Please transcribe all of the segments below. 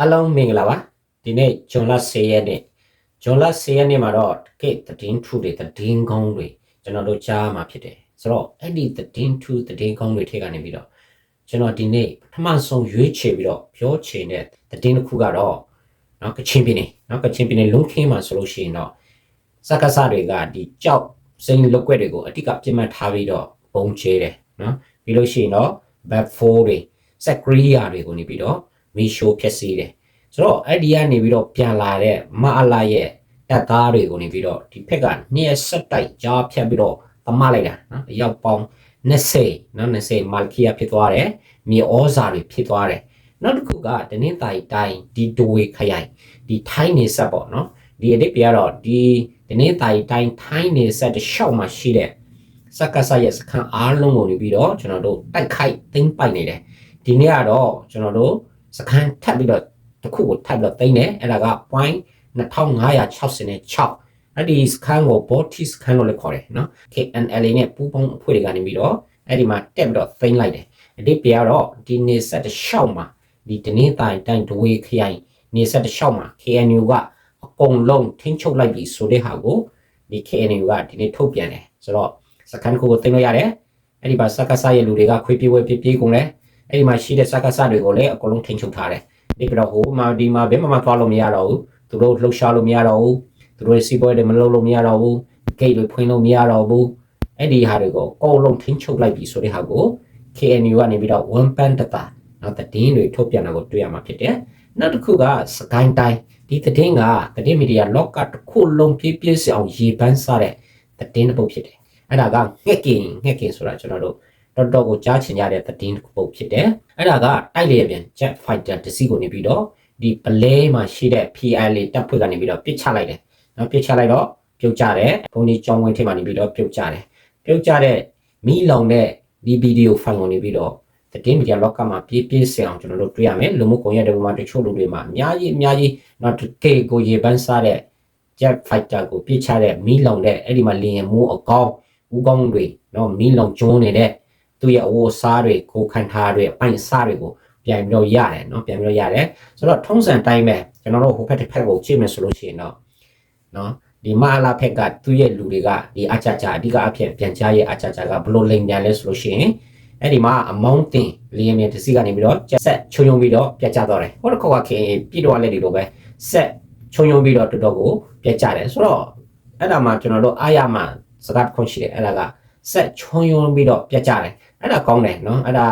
အားလုံးမင်္ဂလာပါဒီနေ့ဂျွန်လ10ရက်နေ့ဂျွန်လ10ရက်နေ့မှာတော့တကိတ်သတင်းထူတွေသတင်းကောင်းတွေကျွန်တော်တို့ကြားမှာဖြစ်တယ်ဆိုတော့အဲ့ဒီသတင်းထူသတင်းကောင်းတွေထဲကနေပြီးတော့ကျွန်တော်ဒီနေ့ပထမဆုံးရွေးချယ်ပြီးတော့ပြောချင်တဲ့သတင်းတစ်ခုကတော့เนาะကချင်ပြည်နယ်เนาะကချင်ပြည်နယ်လုံးခင်းမှာဆိုလို့ရှိရင်တော့စက္ကစတွေကဒီကြောက်စိန်လုတ်ွက်တွေကိုအတိကပြစ်မှတ်ထားပြီးတော့ပုံချေတယ်เนาะပြီးလို့ရှိရင်တော့ back 4တွေစက်ကရီးယာတွေကိုနေပြီးတော့ မီရှိုးဖြစ်စီတယ်ဆိုတော့အဲ့ဒီကနေပြီးတော့ပြန်လာတဲ့မအလာရဲ့တက်သားတွေကိုနေပြီးတော့ဒီဖက်ကနှစ်ရက်ဆက်တိုက်ကြားဖြတ်ပြီးတော့တမလိုက်တာနော်အရောက်ပေါင်း20နော်20မာလ်ကီယာဖြစ်သွားတယ်မြေဩဇာတွေဖြစ်သွားတယ်နောက်တစ်ခုကတနင်္သာရီတိုင်းဒီဒိုဝေခရိုင်ဒီထိုင်းနေဆက်ပေါ့နော်ဒီအတိတ်ပြတော့ဒီတနင်္သာရီတိုင်းထိုင်းနေဆက်တစ်လျှောက်မှာရှိတဲ့စက္ကစရဲ့စခန်းအားလုံးကိုနေပြီးတော့ကျွန်တော်တို့တိုက်ခိုက်သိမ်းပိုက်နေတယ်ဒီနေ့ကတော့ကျွန်တော်တို့ စခန်းထပ်ပြီးတော့တစ်ခုကိုထပ်ပြီးတော့သိမ်းတယ်အဲ့ဒါက point 2566အဲ့ဒီစခန်းကို body scan လို့လည်းခေါ်တယ်နော် KNLA နဲ့ပူးပေါင်းအဖွဲ့တွေကနေပြီးတော့အဲ့ဒီမှာတက်ပြီးတော့သိမ်းလိုက်တယ်အတိတ်ပြတော့ဒီနေဆက်တစ်လျှောက်မှာဒီတနင်္သာရီတိုင်းဒဝေခရိုင်နေဆက်တစ်လျှောက်မှာ KNU ကအကုန်လုံးထိန်းချုပ်လိုက်ပြီဆိုတဲ့ဟာကိုဒီ KNU ကဒီနေ့ထုတ်ပြန်တယ်ဆိုတော့စခန်းကိုသိမ်းလို့ရတယ်အဲ့ဒီမှာစက္ကစရဲ့လူတွေကခွေးပြေးဝဲပြေးပြေးကုန်တယ် အဲ့ဒီမှာရှိတဲ့စက္ကစတွေကိုလည်းအကုန်လုံးထိန်းချုပ်ထားတယ်ဒီကတော့ဟိုမှာဒီမှာဘယ်မှမသွားလို့မရတော့ဘူးသူတို့လှုပ်ရှားလို့မရတော့ဘူးသူတို့စီးပွားရေးတွေမလုပ်လို့မရတော့ဘူးဂိတ်တွေဖွင့်လို့မရတော့ဘူးအဲ့ဒီဟာတွေကိုအကုန်လုံးထိန်းချုပ်လိုက်ပြီဆိုတဲ့ဟာကို KNU ကနေပြီးတော့ one pan တတာနောက်သတင်းတွေထုတ်ပြန်တာကိုတွေ့ရမှာဖြစ်တယ်နောက်တစ်ခုကစကိုင်းတိုင်းဒီသတင်းကသတင်းမီဒီယာလောကတစ်ခုလုံးပြည့်ပြည့်စအောင်ရေပန်းစားတဲ့သတင်းတစ်ပုဒ်ဖြစ်တယ်အဲ့ဒါကငှက်ကင်ငှက်ကင်ဆိုတာကျွန်တော်တို့ တော်တော်ကိုကြားချင်ကြတဲ့သတင်းတစ်ပုဒ်ဖြစ်တယ်အဲ့ဒါကတိုက်လေပြန် jet fighter တစ်စီးကိုနေပြီးတော့ဒီပလဲမှာရှိတဲ့ PIL တပ်ဖွဲ့ကနေပြီးတော့ပစ်ချလိုက်တယ်နော်ပစ်ချလိုက်တော့ပြုတ်ကြတယ်ဘုံဒီကြောင်းဝင်းထဲမှာနေပြီးတော့ပြုတ်ကြတယ်ပြုတ်ကြတဲ့မီးလောင်တဲ့ဒီဗီဒီယိုဖိုင်ကိုနေပြီးတော့သတင်းမီဒီယာလောကမှာပြေးပြေးစင်အောင်ကျွန်တော်တို့တွေ့ရမယ်လူမှုကွန်ရက်တွေမှာတချို့လူတွေမှာအများကြီးအများကြီးနော်ကေကိုရေပန်းစားတဲ့ jet fighter ကိုပြစ်ချတဲ့မီးလောင်တဲ့အဲ့ဒီမှာလင်းရင်မိုးအကောင်းဦးကောင်းတွေနော်မီးလောင်ကျုံးနေတဲ့ သူ့ရဲ့အဝတ်စားတွေကိုခံထားတွေအပိုင်စားတွေကိုပြန်ပြီးတော့ရတယ်เนาะပြန်ပြီးတော့ရတယ်ဆိုတော့ထုံးစံတိုင်းပဲကျွန်တော်တို့ဟိုဖက်တစ်ဖက်ကိုကြည့်မယ်ဆိုလို့ရှိရင်တော့เนาะဒီမာလာဖက်ကသူ့ရဲ့လူတွေကဒီအချာချာအဓိကအဖြစ်ပြန်ကြားရဲ့အချာချာကဘလို့လိမ်ပြန်လဲဆိုလို့ရှိရင်အဲ့ဒီမှာအမောင်းတင်လီယမ်မြန်တစီကနေပြီးတော့ကျက်ဆက်ချုံချုံပြီးတော့ပြတ်ကျသွားတယ်ဟိုတစ်ခေါက်ကခင်ပြည်တော်လက်တွေလိုပဲဆက်ချုံချုံပြီးတော့တော်တော်ကိုပြတ်ကျတယ်ဆိုတော့အဲ့ဒါမှကျွန်တော်တို့အားရမှစကားခွန်ရှိတယ်အဲ့ဒါကဆက်ချုံချုံပြီးတော့ပြတ်ကျတယ် အဲ့ဒါကောင်းတယ်နော်အဲ့ဒါ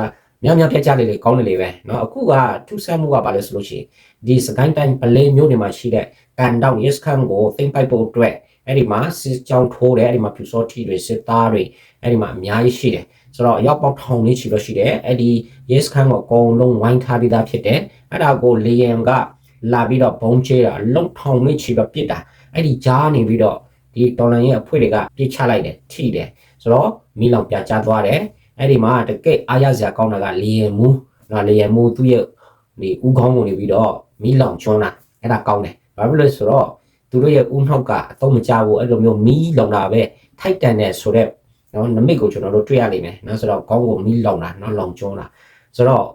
မြောင်မြောင်ပြတ်ကျလေးလေးကောင်းတယ်လေပဲเนาะအခုကထူးဆန်းမှုကဘာလဲဆိုလို့ရှိရင်ဒီစကိုင်းတိုင်းပလဲမျိုးတွေမှာရှိတဲ့ကန်တောင် yes ခန်းကိုသိမ့်ပိုက်ဖို့အတွက်အဲ့ဒီမှာစစ်ကြောင်းထိုးတယ်အဲ့ဒီမှာဖြူစောထီတွေစစ်သားတွေအဲ့ဒီမှာအများကြီးရှိတယ်ဆိုတော့အရောက်ပေါက်ထောင်လေးချီလို့ရှိတယ်အဲ့ဒီ yes ခန်းကိုအကုန်လုံးဝိုင်းထားပြီးသားဖြစ်တယ်အဲ့ဒါကိုလေယံကလာပြီးတော့ဘုံချေတာလုံထောင်လေးချီပြီးပြစ်တာအဲ့ဒီကြားနေပြီးတော့ဒီတော်လန်ရဲ့အဖွဲ့တွေကပြစ်ချလိုက်တယ်ထိတယ်ဆိုတော့မီလောင်ပြချသွားတယ် အဲ့ဒီမှာတကယ့်အားရစရာကောင်းတာကလေယံမူနော်လေယံမူသူ့ရဲ့ဒီဥကောင်းကိုနေပြီးတော့မီလောင်ကျွန်းတာအဲ့ဒါကောင်းတယ်ဘာဖြစ်လို့ဆိုတော့သူတို့ရဲ့ဥနှောက်ကအတော့မကြဘူးအဲ့လိုမျိုးမီးလောင်တာပဲထိုက်တန်တဲ့ဆိုတော့နော်နမိတ်ကိုကျွန်တော်တို့တွေ့ရလိမ့်မယ်နော်ဆိုတော့ကောင်းကိုမီးလောင်တာနော်လောင်ကျွန်းတာဆိုတော့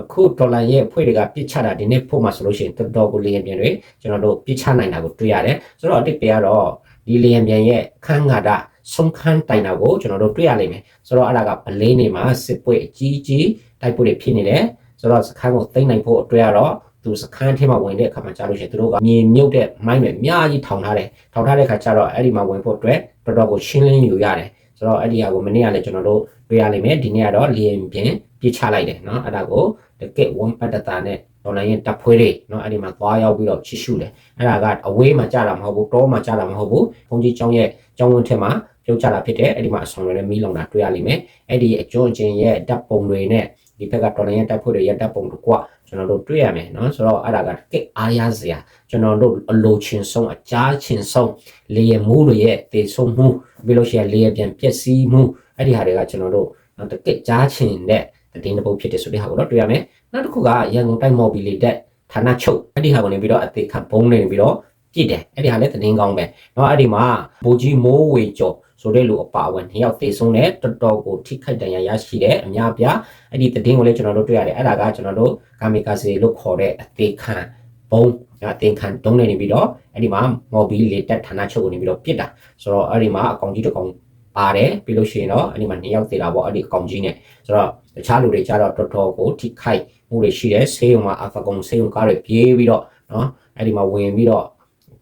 အခုဒေါ်လာရဲ့အဖွဲ့တွေကပြစ်ချတာဒီနေ့ဖို့မှာဆိုလို့ရှိရင်တော်တော်ကိုလေယံပြန်တွေကျွန်တော်တို့ပြစ်ချနိုင်တာကိုတွေ့ရတယ်ဆိုတော့အတိတ်ပြကတော့ဒီလေယံပြန်ရဲ့ခန်းငါတာ ဆုံးခန်းတိုင်တာကိုကျွန်တော်တို့တွေ့ရလိမ့်မယ်ဆိုတော့အဲ့ဒါကဗလင်းနေမှာစစ်ပွဲအကြီးကြီးတိုက်ပွဲတွေဖြစ်နေတယ်ဆိုတော့စခန်းကိုသိမ့်နိုင်ဖို့အတွက်ကတော့သူစခန်းထဲမှာဝင်တဲ့အခါမှာကြားလို့ရှိရင်သူတို့ကမြေမြုပ်တဲ့မိုင်းတွေအများကြီးထောင်ထားတယ်ထောင်ထားတဲ့အခါကျတော့အဲ့ဒီမှာဝင်ဖို့အတွက်တော်တော်ကိုရှင်းလင်းယူရတယ်ဆိုတော့အဲ့ဒီဟာကိုမနေ့ကလည်းကျွန်တော်တို့တွေ့ရလိမ့်မယ်ဒီနေ့ကတော့လီယင်ပြင်ပြစ်ချလိုက်တယ်เนาะအဲ့ဒါကိုတကက်1ပတ်တတာနဲ့ဒေါ်လာရင်တပ်ဖွဲတွေเนาะအဲ့ဒီမှာသွားရောက်ပြီးတော့ချီရှုတယ်အဲ့ဒါကအဝေးမှာကြာတာမဟုတ်ဘူးတောမှာကြာတာမဟုတ်ဘူးဘုံကြီးကျောင်းရဲ့ကျောင်းဝင်းထဲမှာ ပြုတ်ချတာဖြစ်တယ်အဲ့ဒီမှာအဆောင်တွေနဲ့မီးလောင်တာတွေ့ရလိမ့်မယ်အဲ့ဒီအကျွန်းချင်းရဲ့ဓာတ်ပုံတွေနဲ့ဒီဘက်ကတော်လိုင်းရဲ့တပ်ဖွဲ့တွေရဲ့ဓာတ်ပုံတကွကျွန်တော်တို့တွေ့ရမယ်เนาะဆိုတော့အဲ့ဒါကကက်အားရစရာကျွန်တော်တို့အလိုချင်ဆုံးအကြားချင်ဆုံးလေရမှုတွေရဲ့တေဆုံးမှုပြီးလို့ရှိရင်လေရပြန်ပျက်စီးမှုအဲ့ဒီဟာတွေကကျွန်တော်တို့တကက်ကြားချင်တဲ့တင်းတစ်ပုတ်ဖြစ်တယ်ဆိုတဲ့ဟာကိုတော့တွေ့ရမယ်နောက်တစ်ခုကရန်ကုန်တိုင်းမော်ဘီလီတက်ဌာနချုပ်အဲ့ဒီဟာကိုနေပြီးတော့အသေးခတ်ဘုံနေပြီးတော့ပြည့်တယ်အဲ့ဒီဟာလည်းတင်းကောင်းပဲเนาะအဲ့ဒီမှာဘူကြီးမိုးဝေကျော် ဆိုတဲ့လူအပါအဝင်နှစ်ယောက်သေဆုံးတဲ့တော်တော်ကိုထိခိုက်ဒဏ်ရာရရှိတဲ့အများပြားအဲ့ဒီသတင်းကိုလည်းကျွန်တော်တို့တွေ့ရတယ်အဲ့ဒါကကျွန်တော်တို့ကာမီကာစီလို့ခေါ်တဲ့အသေးခံဘုံအသင်ခံတုံးနေနေပြီးတော့အဲ့ဒီမှာမော်ဘီလေတက်ဌာနချုပ်ကိုနေပြီးတော့ပြစ်တာဆိုတော့အဲ့ဒီမှာအကောင်ကြီးတစ်ကောင်ပါတယ်ပြီးလို့ရှိရင်တော့အဲ့ဒီမှာနှစ်ယောက်သေးတာပေါ့အဲ့ဒီအကောင်ကြီးနဲ့ဆိုတော့တခြားလူတွေကြတော့တော်တော်ကိုထိခိုက်မှုတွေရှိတယ်ဆေးရုံမှာအဖကုံဆေးရုံကားတွေပြေးပြီးတော့နော်အဲ့ဒီမှာဝင်ပြီးတော့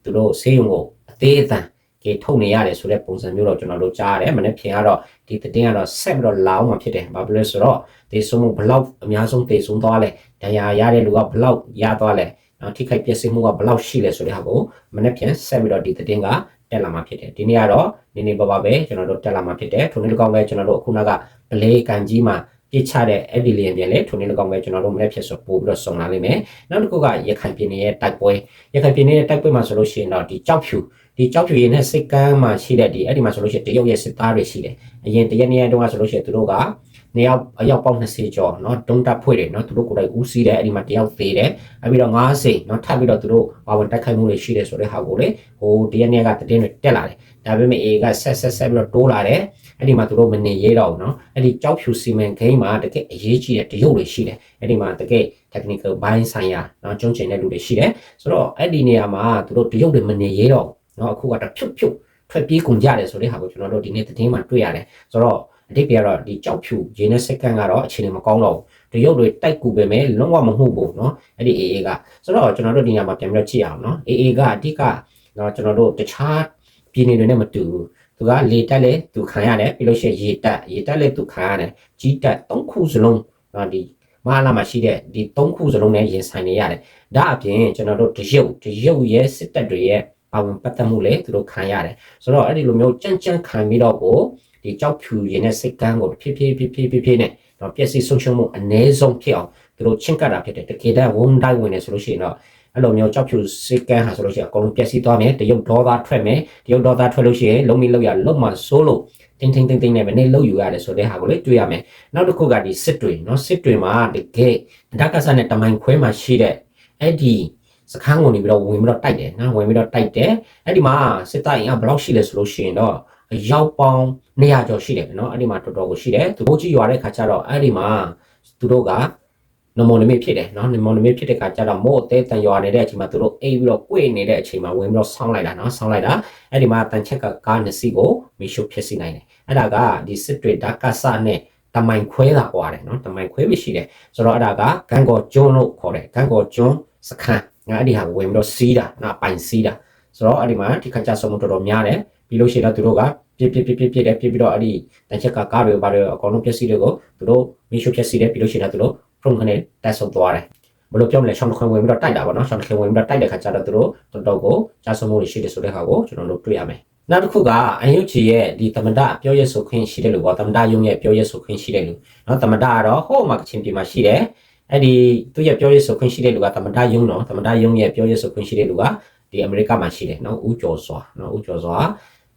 သူတို့ဆေးရုံကိုအသေးအတန်ကေ ထုတ်နေရတယ်ဆိုတဲ့ပုံစံမျိုးတော့ကျွန်တော်တို့ကြားရတယ်မနေ့ပြင်ကတော့ဒီသတင်းကတော့ဆက်ပြီးတော့လောင်းမှာဖြစ်တယ်ဘာဖြစ်လဲဆိုတော့တေဆုံးမှုဘလောက်အများဆုံးတေဆုံးသွားလဲဒဏ်ရာရတဲ့လူကဘလောက်ရသွားလဲနော်ထိခိုက်ပျက်စီးမှုကဘလောက်ရှိလဲဆိုတဲ့ဟာကိုမနေ့ပြန်ဆက်ပြီးတော့ဒီသတင်းကတက်လာမှာဖြစ်တယ်ဒီနေ့ကတော့နေနေပါပါပဲကျွန်တော်တို့တက်လာမှာဖြစ်တယ်ထိုနေ့တကောင်ပဲကျွန်တော်တို့အခုနကပလေးကန်ကြီးမှာပြစ်ချတဲ့အဲ့ဒီလျင်ပြန်လေထိုနေ့တကောင်ပဲကျွန်တော်တို့မနေ့ဖြစ်ဆိုပို့ပြီးတော့စုံလာလိမ့်မယ်နောက်တစ်ခုကရခိုင်ပြည်နယ်ရဲ့တိုက်ပွဲရခိုင်ပြည်နယ်ရဲ့တိုက်ပွဲမှာဆိုလို့ရှိရင်တော့ဒီကြောက်ဖြူ ဒီကြောက်ဖြူရင်နဲ့စိတ်ကမ်းမှာရှိတဲ့ဒီအဲ့ဒီမှာဆိုလို့ရှိရင်တရုတ်ရဲ့စစ်သားတွေရှိတယ်အရင်တရက်နေ့တုန်းကဆိုလို့ရှိရင်သူတို့ကနေရောက်အရောက်ပေါက်20ကျော်เนาะဒုံတပ်ဖွဲ့တယ်เนาะသူတို့ကိုယ်တိုင်ဦးစီးတယ်အဲ့ဒီမှာတယောက်သေးတယ်အဲ့ပြီးတော့90เนาะထပ်ပြီးတော့သူတို့ပါဝင်တိုက်ခိုက်မှုတွေရှိတယ်ဆိုတဲ့ဟာကိုလေဟိုတရက်နေ့ကတည်င်းတွေတက်လာတယ်ဒါပေမဲ့ A ကဆက်ဆက်ဆက်ပြီးတော့တိုးလာတယ်အဲ့ဒီမှာသူတို့မနေရဲတော့ဘူးเนาะအဲ့ဒီကြောက်ဖြူစီမံကိန်းမှာတကယ်အရေးကြီးတဲ့တရုတ်တွေရှိတယ်အဲ့ဒီမှာတကယ် technical ဘိုင်းဆိုင်ရာเนาะကျုံးကျင်တဲ့လူတွေရှိတယ်ဆိုတော့အဲ့ဒီနေရာမှာသူတို့တရုတ်တွေမနေရဲတော့ဘူး เนาะအခုကတော့ဖြုတ်ဖြုတ်ထွက်ပြေးကုန်ကြတယ်ဆိုတဲ့ဟာကိုကျွန်တော်တို့ဒီနေ့သတင်းမှာတွေ့ရတယ်ဆိုတော့အတိတ်ကတော့ဒီကြောက်ဖြူရင်းနဲ့စက္ကန့်ကတော့အခြေအနေမကောင်းတော့ဘူးတရုတ်တွေတိုက်ကူပဲမဲ့လုံးဝမဟုတ်ဘူးเนาะအဲ့ဒီ AA ကဆိုတော့ကျွန်တော်တို့ဒီညမှာပြန်ပြီးတော့ကြည့်အောင်เนาะ AA ကအဓိကเนาะကျွန်တော်တို့တခြားပြည်နယ်တွေနဲ့မတူဘူးသူကလေတက်လေသူခံရတယ်ပြီးလို့ရှိရင်ရေတက်ရေတက်လေသူခံရတယ်ကြီးတက်သုံးခုစလုံးเนาะဒီမဟာလာမှာရှိတဲ့ဒီသုံးခုစလုံးနဲ့ရင်ဆိုင်နေရတယ်ဒါအပြင်ကျွန်တော်တို့တရုတ်တရုတ်ရဲ့စစ်တပ်တွေရဲ့ ပါဝင်ပတ်သက်မှုလေသူတို့ခံရတယ်ဆိုတော့အဲ့ဒီလိုမျိုးကြမ်းကြမ်းခံပြီးတော့ကိုဒီကြောက်ဖြူရင်တဲ့စိတ်ကန်းကိုဖြည်းဖြည်းဖြည်းဖြည်းဖြည်းဖြည်းနဲ့တော့ပျက်စီးဆုံးရှုံးမှုအ ਨੇ ဆုံးဖြစ်အောင်သူတို့ချင်းကပ်တာဖြစ်တယ်တကယ်တမ်းဝုန်းတိုင်းဝင်နေဆိုလို့ရှိရင်တော့အဲ့လိုမျိုးကြောက်ဖြူစိတ်ကန်းဟာဆိုလို့ရှိရင်အကုန်လုံးပျက်စီးသွားမယ်တရုတ်ဒေါသထွက်မယ်တရုတ်ဒေါသထွက်လို့ရှိရင်လုံးမလုံးရလုံးမဆိုးလို့တင်းတင်းတင်းတင်းနဲ့မနေ့လောက်ယူရတယ်ဆိုတဲ့ဟာကိုလေတွေ့ရမယ်နောက်တစ်ခုကဒီစစ်တွေเนาะစစ်တွေမှာတကယ်ဓာတ်ကဆနဲ့တမိုင်ခွဲမှာရှိတဲ့အဲ့ဒီ စခန်းကိုနေပြီးတော့ဝင်ပြီးတော့တိုက်တယ်နော်ဝင်ပြီးတော့တိုက်တယ်အဲ့ဒီမှာစစ်တပ်ရင်ကဘယ်လောက်ရှိလဲဆိုလို့ရှိရင်တော့အရောက်ပေါင်း200ကျော်ရှိတယ်နော်အဲ့ဒီမှာတော်တော်ကိုရှိတယ်သူတို့ကြီးရွာတဲ့ခါကျတော့အဲ့ဒီမှာသူတို့ကနမောနမိတ်ဖြစ်တယ်နော်နမောနမိတ်ဖြစ်တဲ့ခါကျတော့မို့အသေးတန်ရွာနေတဲ့အချိန်မှာသူတို့အိပ်ပြီးတော့꿰နေတဲ့အချိန်မှာဝင်ပြီးတော့ဆောင်းလိုက်တာနော်ဆောင်းလိုက်တာအဲ့ဒီမှာတန်ချက်ကကားနှစ်စီးကိုမီရှို့ဖြစ်စီနိုင်တယ်အဲ့ဒါကဒီစစ်တွေဒါကဆာနဲ့တမိုင်ခွဲတာကွာတယ်နော်တမိုင်ခွဲပဲရှိတယ်ဆိုတော့အဲ့ဒါကဂန်ကောကျွန်းလို့ခေါ်တယ်ဂန်ကောကျွန်းစခန်း နော်အဲ့ဒီဟာကိုဝင်ပြီးတော့စီးတာနော်ပိုင်စီးတာဆိုတော့အဲ့ဒီမှာဒီခါကျဆုံးမတော်တော်များတယ်ပြီးလို့ရှိရင်တော့သူတို့ကပြစ်ပြစ်ပြစ်ပြစ်ပြစ်တယ်ပြစ်ပြီးတော့အဲ့ဒီတန်ချက်ကကားတွေဘာတွေအကုန်လုံးပြက်စီးတွေကိုသူတို့မီရှုပြက်စီးတယ်ပြီးလို့ရှိရင်တော့သူတို့ဖရုံခနဲ့တိုက်ဆုံသွားတယ်ဘလို့ပြောမလဲရှောင်းခွင်ဝင်ပြီးတော့တိုက်တာပေါ့နော်ရှောင်းခွင်ဝင်ပြီးတော့တိုက်တဲ့ခါကျတော့သူတို့တော်တော်ကိုကြာဆုံးမှုရှိတယ်ဆိုတဲ့ဟာကိုကျွန်တော်တို့တွေ့ရမယ်နောက်တစ်ခုကအယုတ်ချီရဲ့ဒီသမဒပြောရဆိုခွင့်ရှိတယ်လို့ပေါ့သမဒယုံရဲ့ပြောရဆိုခွင့်ရှိတယ်လို့နော်သမဒကတော့ဟိုမှာကချင်ပြည်မှာရှိတယ် အဲ့ဒီသူရဲ့ပြောရေးဆိုခွင့်ရှိတဲ့လူကသမ္မတယုံနော်သမ္မတယုံရဲ့ပြောရေးဆိုခွင့်ရှိတဲ့လူကဒီအမေရိကမှာရှိတယ်နော်ဦးကျော်စွာနော်ဦးကျော်စွာ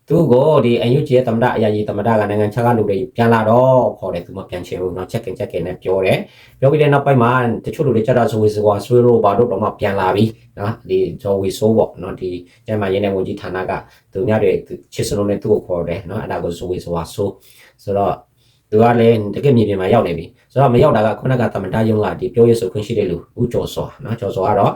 သူကိုဒီအန်ယူဂျီရဲ့သမ္မတအရာကြီးသမ္မတကနိုင်ငံခြားကလူတွေပြန်လာတော့ခေါ်တယ်သူမပြန်ချေဘူးနော်ချက်ကင်ချက်ကင်နဲ့ပြောတယ်ပြောပြီးတဲ့နောက်ပိုင်းမှာတချို့လူတွေကြတာဆိုဝေစွာဆွေးလို့ဘာတို့တော့မှပြန်လာပြီနော်ဒီဂျော်ဝေဆိုးပေါ့နော်ဒီကျမရင်းနဲ့ဝန်ကြီးဌာနကသူများတွေချစ်စလုံးနဲ့သူ့ကိုခေါ်တယ်နော်အဲ့ဒါကိုဇွေစွာဆိုးဆိုတော့ သူကလည်းတကယ့်မြေပြင်မှာရောက်နေပြီဆိုတော့မရောက်တာကခုနကသမတယုံကဒီပြောရဆိုခွင့်ရှိတဲ့လူဦးကျော်စောနော်ကျော်စောကတော့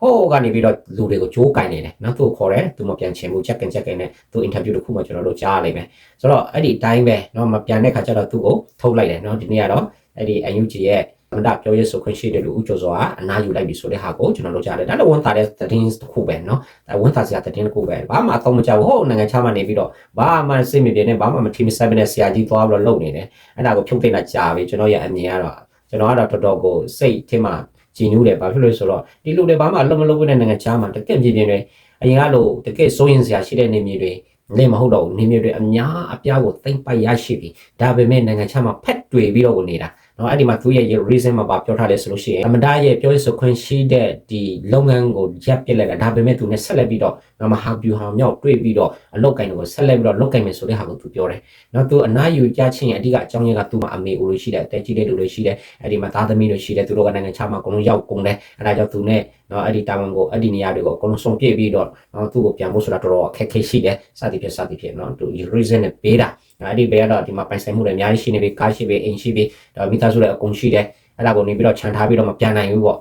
ဟိုးကနေပြီးတော့လူတွေကိုကြိုးကင်နေတယ်နော်သူ့ကိုခေါ်တယ်သူမပြန်ချင်ဘူးချက်ကင်ချက်ကင်နဲ့သူ interview တစ်ခုမှကျွန်တော်တို့ကြားရလိမ့်မယ်ဆိုတော့အဲ့ဒီအတိုင်းပဲနော်မပြန်တဲ့ခါကျတော့သူ့ကိုထုတ်လိုက်တယ်နော်ဒီနေ့ကတော့အဲ့ဒီ UNG ရဲ့ မန္တပြောရဲဆိုခွင့်ရှိတဲ့လူဦးကျော်စောကအနားယူလိုက်ပြီဆိုတဲ့ဟာကိုကျွန်တော်တို့ကြားတယ်ဒါလည်းဝန်တာတဲ့သတင်းတစ်ခုပဲနော်ဒါဝန်တာစရာသတင်းတစ်ခုပဲဘာမှအတော့မကြောက်ဟိုနိုင်ငံခြားမှာနေပြီးတော့ဘာမှစိတ်မပြေနဲ့ဘာမှမထီမဆက်မနဲ့ဆရာကြီးသွားပြီးတော့လုပ်နေတယ်အဲ့ဒါကိုဖြုတ်သိမ်းတာကြားပြီကျွန်တော်ရဲ့အမြင်ကတော့ကျွန်တော်ကတော့တော်တော်ကိုစိတ်ထင်မှကြည်နူးတယ်ဘာဖြစ်လို့ဆိုတော့ဒီလူတွေဘာမှအလုံးမလုံးတဲ့နိုင်ငံခြားမှာတကယ့်ပြည်ပြင်းတွေအရင်ကလို့တကယ့်စိုးရင်စရာရှိတဲ့နေမြေတွေလည်းမဟုတ်တော့ဘူးနေမြေတွေအများအပြားကိုသိမ့်ပိုက်ရရှိပြီဒါပေမဲ့နိုင်ငံခြားမှာဖက်တွေပြီးတော့နေတာ နော်အဲ့ဒီမှာသူရဲ့ reason မှာပါပြောထားလဲဆိုလို့ရှိရင်အမဒါရဲ့ပြောရဆိုခွင့်ရှိတဲ့ဒီလုပ်ငန်းကိုရပ်ပစ်လိုက်တာဒါပေမဲ့သူနဲ့ဆက်လက်ပြီးတော့မဟာဗျူဟာမြောက်တွေ့ပြီးတော့အလုတ်ကင်ကိုဆက်လက်ပြီးတော့လုတ်ကင်မယ်ဆိုတဲ့ဟာကိုသူပြောတယ်နော်သူအနာယူကြချင်းအဓိကအကြောင်းရင်းကသူ့မှာအမေဦးလို့ရှိတယ်အသက်ကြီးတဲ့လူတွေရှိတယ်အဲ့ဒီမှာသားသမီးတွေရှိတယ်သူတို့ကနိုင်ငံခြားမှာအကုန်လုံးရောက်ကုန်တယ်အဲ့ဒါကြောင့်သူနဲ့နော်အဲ့ဒီတာဝန်ကိုအဲ့ဒီနေရာတွေကိုအကုန်လုံးဆုံးပြည့်ပြီးတော့နော်သူ့ကိုပြန်ဖို့ဆိုတာတော်တော်အခက်ခဲရှိတယ်စသည်ဖြင့်စသည်ဖြင့်နော်သူ reason နဲ့ပေးတာအဲ့ဒီဘေးကတော့ဒီမှာပိုင်ဆိုင်မှုတွေအများကြီးရှိနေပြီကားရှိပြီအိမ်ရှိပြီဒါမိသားစုတွေအကုန်ရှိတယ်အဲ့ဒါကိုနေပြီးတော့ခြံထားပြီးတော့မပြန်နိုင်ဘူးပေါ့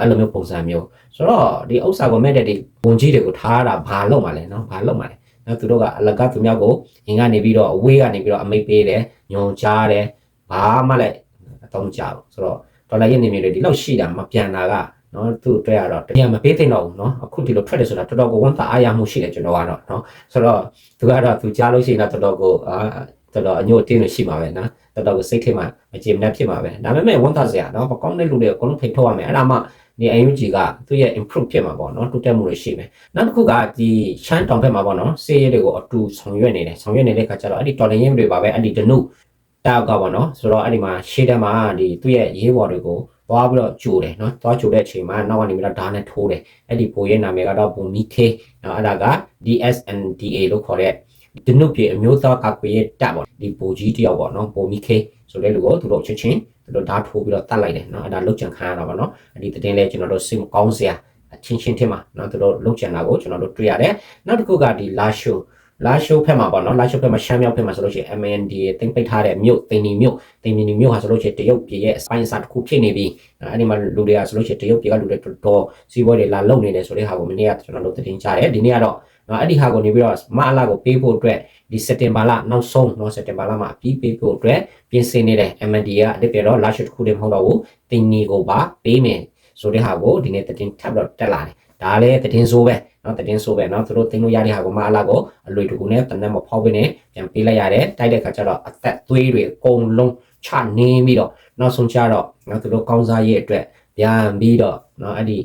အဲ့လိုမျိုးပုံစံမျိုးဆိုတော့ဒီဥစ္စာကိုမဲ့တဲ့ဒီဝန်ကြီးတွေကိုထားတာဘာလုပ်မှလဲနော်ဘာလုပ်မှလဲနော်သူတို့ကအလကားသူများကိုငင်ကနေပြီးတော့အဝေးကနေပြီးတော့အမိတ်ပေးတယ်ညွန်ကြားတယ်ဘာမှလည်းအသုံးကြဘူးဆိုတော့ဒေါ်လာရဲ့နေမျိုးတွေဒီလောက်ရှိတာမပြန်တာက နော်သူ့အတွက်ကတော့တကယ်မပေးသင့်တော့ဘူးနော်အခုဒီလိုထွက်တယ်ဆိုတာတော်တော်ကိုဝန်တာအားရမှုရှိတယ်ကျွန်တော်ကတော့နော်ဆိုတော့သူကတော့သူကြားလို့ရှိရင်တော့တော်တော်ကိုအာတော်တော်အညို့အတင်းလို့ရှိမှာပဲနော်တော်တော်ကိုစိတ်ထဲမှာမကြေမနက်ဖြစ်မှာပဲဒါပေမဲ့ဝန်တာစရာနော်မကောင်းတဲ့လူတွေအကုန်လုံးဖိတ်ထုတ်ရမယ်အဲ့ဒါမှဒီ UNG ကသူ့ရဲ့ improve ဖြစ်မှာပေါ့နော်တိုးတက်မှုတွေရှိမယ်နောက်တစ်ခုကဒီရှမ်းတောင်ဘက်မှာပေါ့နော်စေးရဲတွေကိုအတူဆောင်ရွက်နေတယ်ဆောင်ရွက်နေတဲ့ခါကျတော့အဲ့ဒီတော်လင်းရင်တွေပါပဲအဲ့ဒီဒနုတောက်ကပေါ့နော်ဆိုတော့အဲ့ဒီမှာရှေ့တက်မှာဒီသူ့ရဲ့ရေးဘော်တွေကို သွားပြီးတော့ကြိုတယ်နော်သွားကြိုတဲ့အချိန်မှာနောက်ကနေပြီးတော့ဓာတ်နဲ့ထိုးတယ်အဲ့ဒီပုံရဲ့နာမည်ကတော့ပုံမီခေနော်အဲ့ဒါက DSNDA လို့ခေါ်တဲ့ဒနုပြေအမျိုးသားကာကွယ်ရေးတပ်ပေါ့ဒီပုံကြီးတယောက်ပေါ့နော်ပုံမီခေဆိုတဲ့လူကိုသူတို့ချက်ချင်းသူတို့ဓာတ်ထိုးပြီးတော့တတ်လိုက်တယ်နော်အဲ့ဒါလုတ်ကြံခံရတာပေါ့နော်အဲ့ဒီတင်လဲကျွန်တော်တို့စိတ်မကောင်းစရာအချင်းချင်းထင်မှာနော်သူတို့လုတ်ကြံတာကိုကျွန်တော်တို့တွေ့ရတယ်နောက်တစ်ခုကဒီလာရှိုး လာရှိုးဖက်မှာပေါ့နော်လာရှိုးဖက်မှာရှမ်းမြောက်ဖက်မှာဆိုလို့ရှိရင် MND တင်ပိတ်ထားတဲ့မြို့တင်နီမြို့တင်နီမြို့ဟာဆိုလို့ရှိရင်တရုတ်ပြည်ရဲ့အပိုင်းအစားတစ်ခုဖြစ်နေပြီးအဲ့ဒီမှာလူတွေကဆိုလို့ရှိရင်တရုတ်ပြည်ကလူတွေတော်တော်စီးပွားတွေလာလုံနေတယ်ဆိုတဲ့ဟာကိုမနေ့ကကျွန်တော်တို့တင်ကြတယ်ဒီနေ့ကတော့နော်အဲ့ဒီဟာကိုနေပြီးတော့မအလာကိုပေးဖို့အတွက်ဒီစက်တင်ဘာလနောက်ဆုံးနော်စက်တင်ဘာလမှာအပြီးပေးဖို့အတွက်ပြင်ဆင်နေတယ် MND ကအတစ်ပြတော့လာရှိုးတစ်ခုတည်းမဟုတ်တော့ဘူးတင်နီကိုပါပေးမယ်ဆိုတဲ့ဟာကိုဒီနေ့တင်ထပ်တော့တက်လာတယ် ဒါလည်းတင်ဆိုးပဲနော်တည်ဆိုးပဲနော်သူတို့တင်လို့ရတဲ့ဟာကိုမအလာကိုအလွေတကူနဲ့တနက်မဖောက်ဘဲနဲ့ပြန်ပေးလိုက်ရတယ်တိုက်တဲ့ခါကျတော့အသက်သွေးတွေအကုန်လုံးချနေပြီးတော့နောက်ဆုံးကျတော့နော်သူတို့ကောင်းစားရေးအတွက်ပြန်ပြီးတော့နော်အဲ့ဒီ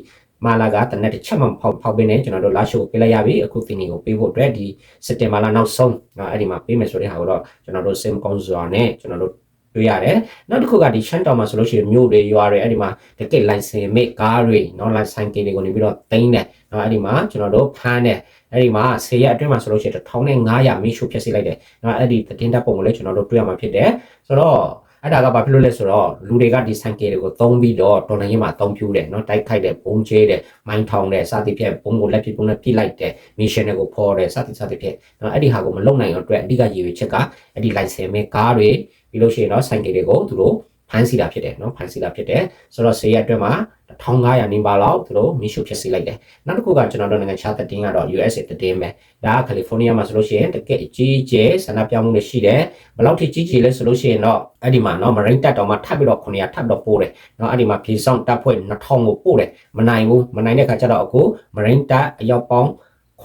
မာလာကတနက်တစ်ချက်မှဖောက်ဖောက်ပေးနေကျွန်တော်တို့လာရှိုးပေးလိုက်ရပြီအခုတင်နေကိုပေးဖို့အတွက်ဒီစက်တင်ဘာလနောက်ဆုံးနော်အဲ့ဒီမှာပေးမယ်ဆိုတဲ့ဟာကိုတော့ကျွန်တော်တို့စင်ကောင်းစွာနဲ့ကျွန်တော်တို့ တွေ့ရတယ်နောက်တစ်ခုကဒီရှမ်းတောင်မှာဆိုလို့ရှိရင်မြို့တွေရွာတွေအဲ့ဒီမှာတကယ် license မိကားတွေနော် license ကင်းတွေကိုနေပြီးတော့တင်းတယ်နော်အဲ့ဒီမှာကျွန်တော်တို့ဖမ်းတယ်အဲ့ဒီမှာဆေးရအတွင်းမှာဆိုလို့ရှိရင်1500မီရှုဖြည့်စီလိုက်တယ်နော်အဲ့ဒီတင်းတပ်ပုံကိုလည်းကျွန်တော်တို့တွေ့ရမှာဖြစ်တယ်ဆိုတော့အဲ့ဒါကဘာဖြစ်လို့လဲဆိုတော့လူတွေကဒီဆိုင်ကယ်တွေကိုသုံးပြီးတော့တော်လိုင်းရင်မှာသုံးပြူတယ်နော်တိုက်ခိုက်တယ်ဘုံချဲတယ်မိုင်းထောင်တယ်စသဖြင့်ဘုံကိုလက်ပြပုံနဲ့ပြစ်လိုက်တယ်မီရှင်တွေကိုဖော်တယ်စသစသဖြင့်နော်အဲ့ဒီဟာကိုမလုံနိုင်အောင်အတွက်အဓိကရည်ရွယ်ချက်ကအဲ့ဒီ license မဲ့ကားတွေ ပြီးလို့ရှိရင်တော့ဆိုင်ကယ်တွေကိုသူတို့ဖမ်းဆီးတာဖြစ်တယ်เนาะဖမ်းဆီးတာဖြစ်တယ်ဆိုတော့ဆေးရအတွက်မှာ1500နီးပါးလောက်သူတို့မီရှုဖြစ်စီလိုက်တယ်နောက်တစ်ခုကကျွန်တော်တို့နိုင်ငံခြားသတင်းကတော့ USA သတင်းပဲဒါကကယ်လီဖိုးနီးယားမှာဆိုလို့ရှိရင်တကယ်အကြီးကျယ်ဆန္ဒပြမှုတွေရှိတယ်ဘယ်လောက်ထိကြီးကြီးလဲဆိုလို့ရှိရင်တော့အဲ့ဒီမှာเนาะမရိန်တက်တော်မှာထပ်ပြီးတော့900ထပ်တော့ပို့တယ်เนาะအဲ့ဒီမှာဖြေဆောင်တပ်ဖွဲ့2000ကိုပို့တယ်မနိုင်ဘူးမနိုင်တဲ့ခါကျတော့အခုမရိန်တက်အရောက်ပေါင်း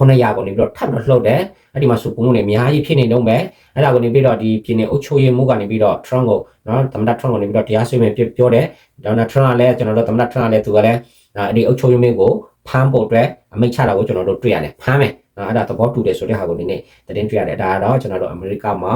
900ကိုနေပြီးတော့ထပ်တော့လှုပ်တယ်အဲ့ဒီမှာစူပုံမှုတွေအများကြီးဖြစ်နေတော့ပဲအဲ့ဒါကိုနေပြီးတော့ဒီပြည်နယ်အုပ်ချုပ်ရေးမှုကနေပြီးတော့ Trump ကိုနော်သမ္မတ Trump ကိုနေပြီးတော့တရားစွဲမယ်ပြောတယ်ဒေါ်နယ်ထရန့်ကလည်းကျွန်တော်တို့သမ္မတထရန့်ကလည်းသူကလည်းအဲ့ဒီအုပ်ချုပ်ရေးမှုကိုဖမ်းဖို့အတွက်အမိန့်ချတာကိုကျွန်တော်တို့တွေ့ရတယ်ဖမ်းမယ်နော်အဲ့ဒါသဘောတူတယ်ဆိုတဲ့ဟာကိုဒီနေ့သတင်းတွေ့ရတယ်ဒါကတော့ကျွန်တော်တို့အမေရိကမှာ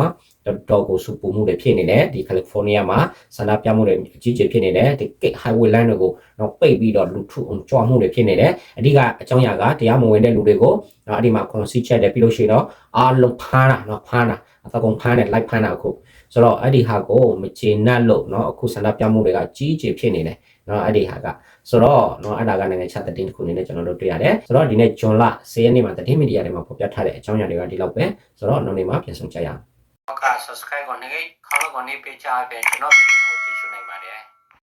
တော်ကိုစုပူမှုတွေဖြစ်နေတယ်ဒီကယ်လီဖိုးနီးယားမှာဆန္ဒပြမှုတွေအကြီးအကျယ်ဖြစ်နေတယ်ဒီ Gate Highway Line တွေကိုတော့ပိတ်ပြီးတော့လူထုကြွမှုတွေဖြစ်နေတယ်အဓိကအကြောင်းအရာကတရားမဝင်တဲ့လူတွေကိုနော်အဲ့ဒီမှာ concern ချက်တယ်ပြီးလို့ရှိရင်တော့အားလုံးဖမ်းတာနော်ဖမ်းတာအသကုံဖမ်းတယ် live ဖမ်းတာအခုဆိုတော့အဲ့ဒီဟာကိုမချေနှက်လို့နော်အခုဆန္ဒပြမှုတွေကအကြီးအကျယ်ဖြစ်နေတယ်နော်အဲ့ဒီဟာကဆိုတော့နော်အဲ့ဒါကနိုင်ငံခြားသတင်းတစ်ခုအနေနဲ့ကျွန်တော်တို့တွေ့ရတယ်ဆိုတော့ဒီနေ့ဂျွန်လ10ရက်နေ့မှာသတင်းမီဒီယာတွေမှာဖော်ပြထားတဲ့အကြောင်းအရာတွေကဒီလောက်ပဲဆိုတော့နောက်နေ့မှာပြန်ဆုံကြရအောင် ဟုတ်ကဲ့ subscribe ကိုနေခေါင်းကို